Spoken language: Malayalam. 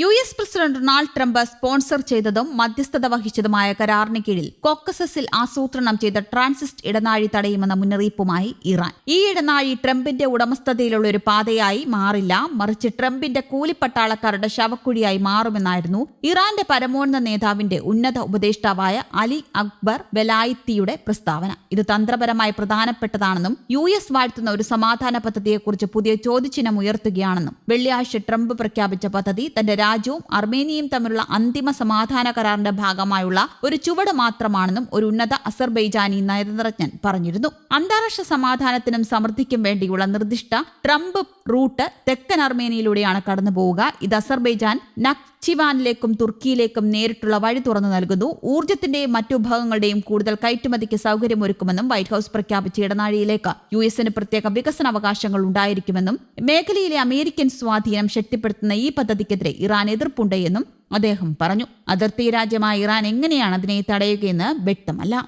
U S president Donald Trump sponsor ചെയ്തതും മധ്യസ്ഥത വഹിച്ചതുമായ കരാറിന് കീഴിൽ കോക്കസസിൽ ആസൂത്രണം ചെയ്ത ട്രാൻസിസ്റ്റ് ഇടനാഴി തടയുമെന്ന മുന്നറിയിപ്പുമായി ഇറാൻ. ഈ ഇടനാഴി ട്രംപിന്റെ ഉടമസ്ഥതയിലുള്ള ഒരു പാതയായി മാറില്ല. മറിച്ച് ട്രംപിന്റെ കൂലിപ്പട്ടാളക്കാരുടെ ശവക്കുഴിയായി മാറുമെന്നായിരുന്നു ഇറാന്റെ പരമോന്നത നേതാവിന്റെ ഉന്നത ഉപദേഷ്ടാവായ അലി അക്ബർ വെലായിത്തിയുടെ പ്രസ്താവന. ഇത് തന്ത്രപരമായി പ്രധാനപ്പെട്ടതാണെന്നും യു എസ് വാഴ്ത്തുന്ന ഒരു സമാധാന പദ്ധതിയെക്കുറിച്ച് പുതിയ ചോദ്യചിഹ്നം ഉയർത്തുകയാണെന്നും വെള്ളിയാഴ്ച ട്രംപ് പ്രഖ്യാപിച്ച പദ്ധതി തന്റെ രാജ്യവും അർമേനിയയും തമ്മിലുള്ള അന്തിമ സമാധാന കരാറിന്റെ ഭാഗമായുള്ള ഒരു ചുവട് മാത്രമാണെന്നും ഒരു ഉന്നത അസർബൈജാനി നയതന്ത്രജ്ഞൻ പറഞ്ഞിരുന്നു. അന്താരാഷ്ട്ര സമാധാനത്തിനും സമൃദ്ധിക്കും വേണ്ടിയുള്ള നിർദ്ദിഷ്ട ട്രംപ് റൂട്ട് തെക്കൻ അർമേനിയയിലൂടെയാണ് കടന്നു പോവുക. ഇത് അസർബൈജാൻ നക്ചിവാനിലേക്കും തുർക്കിയിലേക്കും നേരിട്ടുള്ള വഴി തുറന്നു നൽകുന്നു. ഊർജത്തിന്റെയും മറ്റു വിഭവങ്ങളുടെയും കൂടുതൽ കയറ്റുമതിക്ക് സൗകര്യമൊരുക്കുമെന്നും വൈറ്റ് ഹൌസ് പ്രഖ്യാപിച്ച ഇടനാഴിയിലേക്ക് യു എസിന് പ്രത്യേക വികസന അവകാശങ്ങൾ ഉണ്ടായിരിക്കുമെന്നും മേഖലയിലെ അമേരിക്കൻ സ്വാധീനം ശക്തിപ്പെടുത്തുന്ന ഈ പദ്ധതിക്കെതിരെ ഇറാൻ എതിർപ്പുണ്ട്. എന്നും അദ്ദേഹം പറഞ്ഞു. അതിർത്തി രാജ്യമായ ഇറാൻ എങ്ങനെയാണ് അതിനെ തടയുകയെന്ന് വ്യക്തമല്ല.